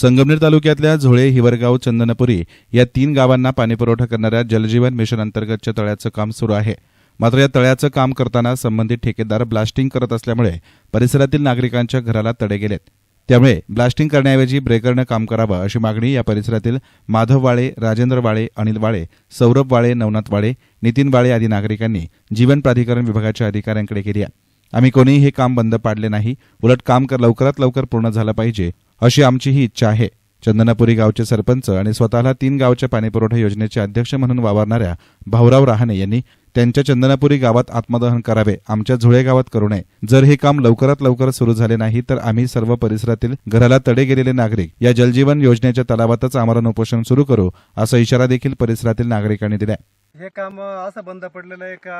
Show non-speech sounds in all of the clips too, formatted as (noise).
संगमनेर तालुक्यातल्या झोळे हिवरगाव चंदनपुरी या तीन गावांना पाणीपुरवठा करणाऱ्या जलजीवन मिशन अंतर्गतच्या तळ्याचं काम सुरू आहे. मात्र या तळ्याचं काम करताना संबंधित ठेकेदार ब्लास्टिंग करत असल्यामुळे परिसरातील नागरिकांच्या घराला तडे गेलेत. त्यामुळे ब्लास्टिंग करण्याऐवजी ब्रेकरनं काम करावं अशी मागणी या परिसरातील माधव वाळे राजेंद्र वाळे अनिल वाळे सौरभ वाळे नवनाथ वाळे नितीन वाळे आदी नागरिकांनी जीवन प्राधिकरण विभागाच्या अधिकाऱ्यांकडे केली आहे. आम्ही कोणीही हे काम बंद पाडले नाही. उलट काम कर लवकरात लवकर पूर्ण झालं पाहिजे अशी आमची ही इच्छा आहे. चंदनापुरी गावचे सरपंच आणि स्वतःला तीन गावच्या पाणीपुरवठा योजनेचे अध्यक्ष म्हणून वावरणाऱ्या भाऊराव रहाणे यांनी त्यांच्या चंदनापुरी गावात आत्मदहन करावे आमच्या झुळे गावात करू नये. जर हे काम लवकरात लवकर सुरू झाले नाही तर आम्ही सर्व परिसरातील घराला तडे गेलेले नागरिक या जलजीवन योजनेच्या तलावातच आम्हाला उपोषण सुरू करू असा इशारा देखील परिसरातील नागरिकांनी दिलाय. हे काम असं बंद पडलेलं आहे का?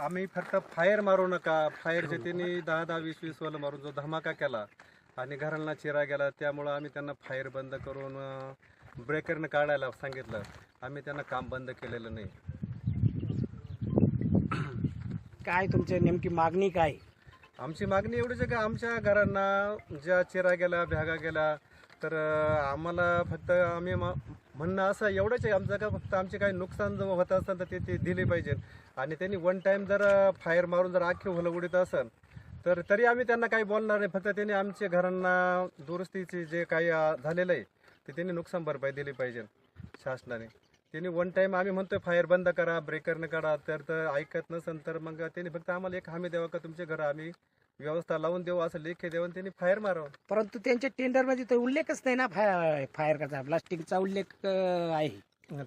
आम्ही फक्त फायर मारू नका. फायरचे त्यांनी दहा दहा वीस वीस वाला मारून जो धमाका केला आणि घरांना चिरा गेला त्यामुळं आम्ही त्यांना फायर बंद करून ब्रेकरनं काढायला सांगितलं. आम्ही त्यांना काम बंद केलेलं नाही. काय तुमची नेमकी मागणी काय? आमची मागणी एवढीच आहे की? आमच्या घरांना ज्या चिरा गेल्या भ्यागा गेल्या तर आम्हाला फक्त आम्ही म्हणणं असं एवढंच आहे. आमचं का फक्त आमचे काही नुकसान जर होत असेल तर ते ते दिले पाहिजे. आणि त्यांनी वन टाईम जर फायर मारून जर आखी आखे उडीत असेल तर तरी आम्ही त्यांना काही बोलणार नाही. फक्त त्यांनी आमच्या घरांना दुरुस्तीचे जे काही झालेलं आहे ते त्यांनी नुकसान भरपाई दिली पाहिजे शासनाने. त्यांनी वन टाईम आम्ही म्हणतोय फायर बंद करा ब्रेकरनं काढा. तर तर ऐकत नसेल तर मग त्यांनी फक्त आम्हाला एक हमी द्यावा का तुमचे घर आम्ही व्यवस्था लावून देऊ असं लेखी देऊन त्यांनी फायर मारावं. परंतु त्यांच्या टेंडरमध्ये तर उल्लेखच नाही ना फायर फायर कसा? प्लास्टिकचा उल्लेख अं, आहे.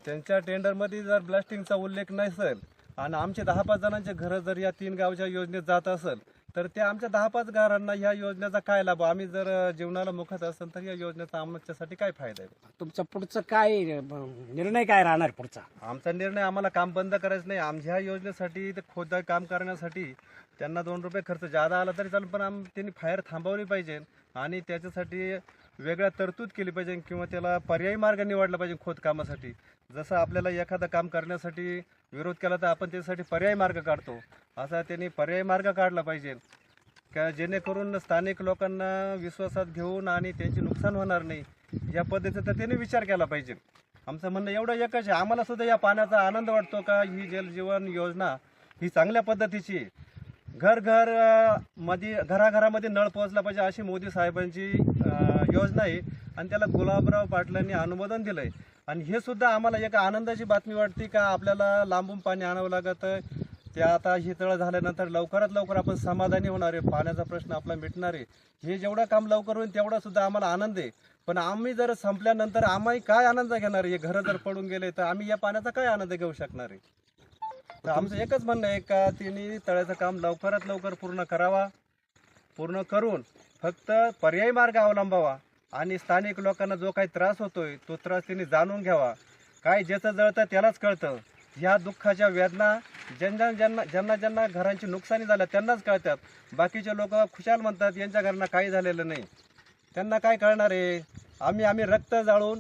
त्यांच्या टेंडरमध्ये जर ब्लास्टिंगचा उल्लेख नसेल आणि आमचे दहा पाच जणांचे घरं जर या तीन गावच्या योजनेत जात असेल तर त्या आमच्या दहा पाच घरांना ह्या योजनेचा काय लाभ? आम्ही जर जीवनाला मुखत असेल तर या योजनेचा आमच्यासाठी काय फायदा आहे? तुमचं पुढचं काय अं, निर्णय काय राहणार पुढचा? आमचा निर्णय आम्हाला काम बंद करायचं नाही. आमच्या ह्या योजनेसाठी ते खोदाई काम करण्यासाठी त्यांना दोन रुपये खर्च जादा आला तरी चालेल पण आम त्यांनी फायर थांबवली पाहिजे. आणि त्याच्यासाठी वेगळ्या तरतूद केली पाहिजे किंवा त्याला पर्यायी मार्ग निवडला पाहिजे खोदकामासाठी जसं आपल्याला एखादं काम करण्यासाठी विरोध केला तर आपण त्यासाठी पर्यायी मार्ग काढतो. असा त्यांनी पर्यायी मार्ग काढला पाहिजे. का जेणेकरून स्थानिक लोकांना विश्वासात घेऊन आणि त्यांचे नुकसान होणार नाही या पद्धतीचा त्यांनी विचार केला पाहिजे. आमचं म्हणणं एवढं एकच आहे. आम्हाला सुद्धा या पाण्याचा आनंद वाटतो का ही जलजीवन योजना ही चांगल्या पद्धतीची आहे. घर घरमध्ये घराघरामध्ये नळ पोहोचला पाहिजे अशी मोदी साहेबांची योजना आहे. आणि त्याला गुलाबराव पाटलांनी अनुमोदन दिलंय. आणि हे सुद्धा आम्हाला एक आनंदाची बातमी वाटते का आपल्याला लांबून पाणी आणावं लागत ते आता हितळ झाल्यानंतर लवकरात लवकर आपण समाधानी होणार आहे. पाण्याचा प्रश्न आपला मिटणार आहे. हे जेवढं काम लवकर होईल तेवढा सुद्धा आम्हाला आनंद आहे. पण आम्ही जर संपल्यानंतर आम्ही काय आनंद घेणार आहे? हे घरं जर पडून गेले तर आम्ही या पाण्याचा काय आनंद घेऊ शकणार आहे? तर आमचं एकच म्हणणं आहे का तिने तळ्याचं काम लवकरात लवकर पूर्ण करावा पूर्ण करून फक्त पर्यायी मार्ग अवलंबावा आणि स्थानिक लोकांना जो काही त्रास होतोय तो त्रास त्यांनी जाणून घ्यावा. काय ज्याचं जळतं त्यालाच कळतं. ह्या दुःखाच्या वेदना ज्यांना ज्यांना ज्यांना ज्यांना घरांची नुकसानी झाल्या त्यांनाच कळतात. बाकीचे लोक खुशाल म्हणतात यांच्या घरांना काही झालेलं नाही. त्यांना काय कळणार आहे? आम्ही आम्ही रक्त जाळून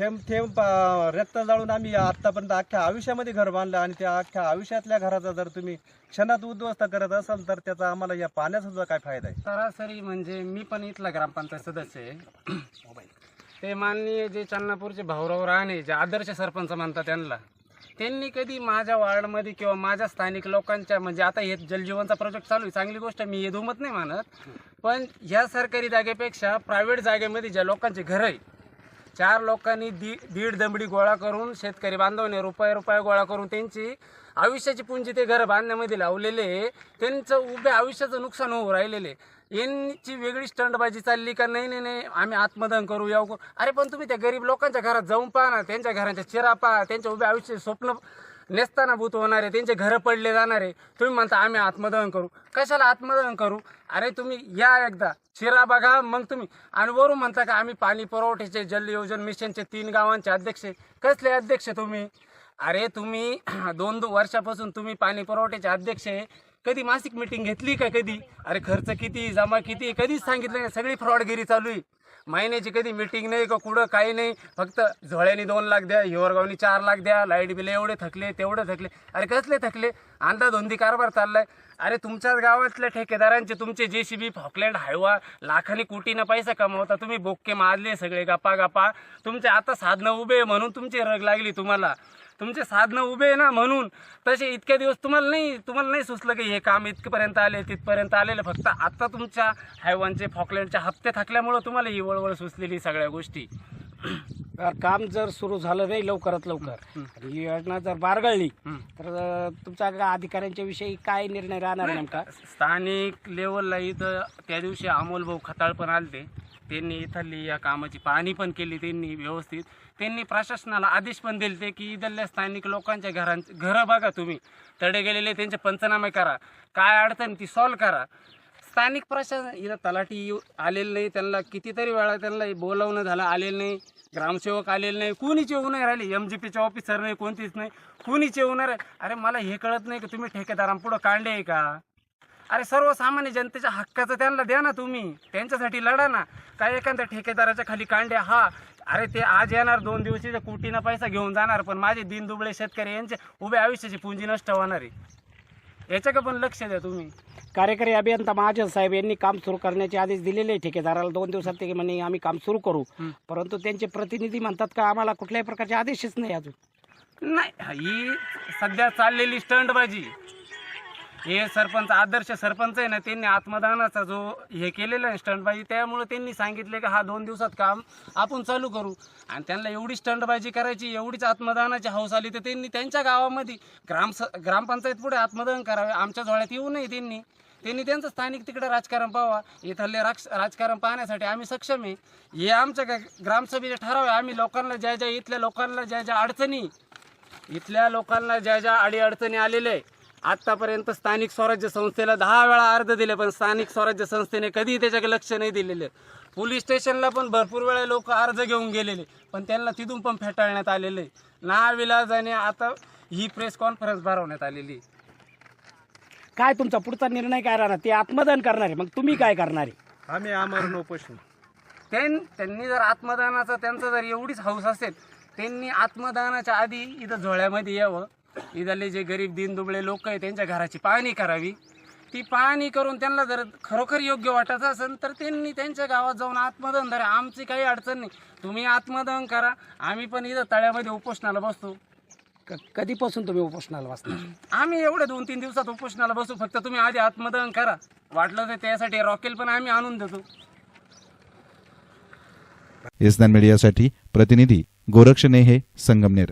थेंब थेंब पा- रक्त जाळून आम्ही आत्तापर्यंत अख्ख्या आयुष्यामध्ये घर बांधलं आणि त्या अख्ख्या आयुष्यातल्या घराचा जर तुम्ही क्षणात उद्ध्वस्त करत असाल तर त्याचा आम्हाला या पाण्याचा सुद्धा काय फायदा आहे? सरासरी म्हणजे मी पण इथला ग्रामपंचायत सदस्य आहे. ते माननीय जे चन्नापूरचे भाऊराव राणे जे आदर्श सरपंच म्हणतात त्यांना त्यांनी कधी माझ्या वार्डमध्ये किंवा माझ्या स्थानिक लोकांच्या म्हणजे आता हे जलजीवनचा प्रोजेक्ट चालू आहे चांगली गोष्ट आहे, मी हे दुमत नाही मानत. पण ह्या सरकारी जागेपेक्षा प्रायव्हेट जागेमध्ये ज्या लोकांचे घर आहे चार लोकांनी दी दीड दमडी गोळा करून शेतकरी बांधवने रुपये रुपये गोळा करून त्यांची आयुष्याची पुंजी ते घर बांधण्यामध्ये लावलेले त्यांचं उभ्या आयुष्याचं नुकसान होऊ राहिलेले यांची वेगळी स्टंटबाजी चालली का? नाही नाही नाही. आम्ही आत्मदहन करू या अरे पण तुम्ही त्या गरीब लोकांच्या घरात जाऊन पहा ना. त्यांच्या घरांच्या चिरा पहा. त्यांच्या उभ्या आयुष्याचे स्वप्न नेसताना भूत होणार आहे त्यांचे घरं पडले जाणार आहे तुम्ही म्हणता आम्ही आत्मदहन करू. कशाला आत्मदहन करू? अरे तुम्ही या एकदा. शिरा बघा मग तुम्ही. आणि वरून म्हणता का आम्ही पाणी पुरवठ्याचे जल योजन मिशनचे तीन गावांचे अध्यक्ष कसले अध्यक्ष तुम्ही? अरे तुम्ही (clears throat) दोन दोन वर्षापासून तुम्ही पाणी पुरवठ्याचे अध्यक्ष आहे. कधी मासिक मिटिंग घेतली का कधी? अरे खर्च किती जमा किती कधीच सांगितलं नाही. सगळी फ्रॉडगिरी चालू आहे. महिन्याची कधी मिटिंग नाही का कुठं काही नाही. फक्त झोळ्यानी दोन लाख द्या हिवरगावनी चार लाख द्या लाइट बिल एवढे थकले तेवढे थकले. अरे कसले थकले? अंधाधुंदी कारभार चाललाय. अरे तुमच्याच गावातल्या ठेकेदारांचे तुमचे J C B Falkland Hyva लाखानी कोटीनं पैसा कमवता. तुम्ही बोक्के मारले सगळे गप्पा गप्पा तुमचे आता साधनं उभे आहे म्हणून तुमची रग लागली तुम्हाला. तुमचे साधनं उभे आहे ना म्हणून तसे इतके दिवस तुम्हाला नाही तुम्हाला नाही सुचलं की हे काम इतकंपर्यंत आले तिथपर्यंत आलेलं. फक्त आता तुमच्या हायवांचे फॉकलँडचे हप्ते थकल्यामुळं तुम्हाला ही वळवळ सुचलेली सगळ्या गोष्टी. काम जर सुरू झालं नाही लवकरात लवकर ही योजना जर बारगळली. तर तुमच्या अधिकाऱ्यांच्या विषयी काय निर्णय राहणार नेमका? स्थानिक लेवलला इथं त्या दिवशी अमोल भाऊ खताळ पण आलते. त्यांनी इथली या कामाची पाहणी पण केली त्यांनी व्यवस्थित. त्यांनी प्रशासनाला आदेश पण दिले की इथल्या स्थानिक लोकांच्या घरांचे घरं बघा तुम्ही. तडे गेलेले त्यांचे पंचनामे करा. काय अडचण ती सॉल्व करा. स्थानिक प्रशासन इथं तलाठी येऊ- आलेलं नाही त्यांना कितीतरी वेळा त्यांना बोलावणं झालं आलेलं नाही. ग्रामसेवक आलेले नाही. कोणीच येऊ नाही राहिले एम जी पीचे ऑफिसर नाही कोणतीच नाही. कोणीच येऊ नाही अरे मला हे कळत नाही की तुम्ही ठेकेदारांपुढं कांडे आहे का? अरे सर्वसामान्य जनतेच्या हक्काचं त्यांना द्या ना तुम्ही. त्यांच्यासाठी लढा ना. काय एखाद्या ठेकेदाराच्या खाली कांडे हा. अरे ते आज येणार दोन दिवशी कोटीनं पैसा घेऊन जाणार पण माझे दिन दुबळे शेतकरी यांचे उभे आयुष्याची पुंजी नष्ट होणार आहे. याच्याकडे पण लक्ष द्या तुम्ही. कार्यकारी अभियंता महाजन साहेब यांनी काम सुरू करण्याचे आदेश दिलेले आहे ठेकेदाराला. दोन दिवसात ते म्हणे आम्ही काम सुरू करू. परंतु त्यांचे प्रतिनिधी म्हणतात का आम्हाला कुठल्याही प्रकारचे आदेशच नाही अजून. नाही ही सध्या चाललेली स्टंटबाजी. हे सरपंच आदर्श सरपंच आहे ना त्यांनी आत्मदानाचा जो हे केलेला आहे स्टंटबाजी त्यामुळे त्यांनी सांगितले की हा दोन दिवसात काम आपण चालू करू. आणि त्यांना एवढी स्टंटबाजी करायची एवढीच आत्मदानाची हौस आली तर त्यांनी त्यांच्या गावामध्ये ग्राम ग्रामपंचायत पुढे आत्मदान करावे. आमच्या जोळ्यात येऊ नये त्यांनी. त्यांनी त्यांचं स्थानिक तिकडे राजकारण पाहावा इथले राज राजकारण पाहण्यासाठी आम्ही सक्षम आहे. हे आमच्या ग्रामसभेचे ठराव आहे. आम्ही लोकांना ज्या ज्या इथल्या लोकांना ज्या ज्या अडचणी इथल्या लोकांना ज्या ज्या अडीअडचणी आलेल्या आहे आत्तापर्यंत स्थानिक स्वराज्य संस्थेला दहा वेळा अर्ज दिले पण स्थानिक स्वराज्य संस्थेने कधीही त्याच्याकडे लक्ष नाही दिलेले. पोलीस स्टेशनला पण भरपूर वेळा लोक अर्ज घेऊन गेलेले पण त्यांना तिथून पण फेटाळण्यात आलेले. ना विलाजाने आता ही प्रेस कॉन्फरन्स भरवण्यात आलेली. आहे. काय तुमचा पुढचा निर्णय काय राहणार? ते आत्मदान करणार. आहे मग तुम्ही काय करणार? आहे आम्ही आमरण उपोषण. त्यां त्यांनी जर आत्मदानाचा त्यांचा जर एवढीच हौस असेल त्यांनी आत्मदानाच्या आधी इथं झोळ्यामध्ये यावं. इथले जे गरीब दिनदुबळे लोक आहे त्यांच्या घराची पाहणी करावी. ती पाहणी करून त्यांना जर खरोखर योग्य वाटत असेल तर त्यांनी त्यांच्या गावात जाऊन आत्मदहन धरा. आमची काही अडचण नाही. तुम्ही आत्मदहन करा. आम्ही पण इथं तळ्यामध्ये उपोषणाला बसतो. क- कधीपासून तुम्ही उपोषणाला बसणार? आम्ही एवढ्या दोन तीन दिवसात उपोषणाला बसू. फक्त तुम्ही आधी आत्मदहन करा. वाटलं तर त्यासाठी रॉकेल पण आम्ही आणून देतो. एसनान मीडियासाठी प्रतिनिधी गोरक्ष नेहे संगमनेर.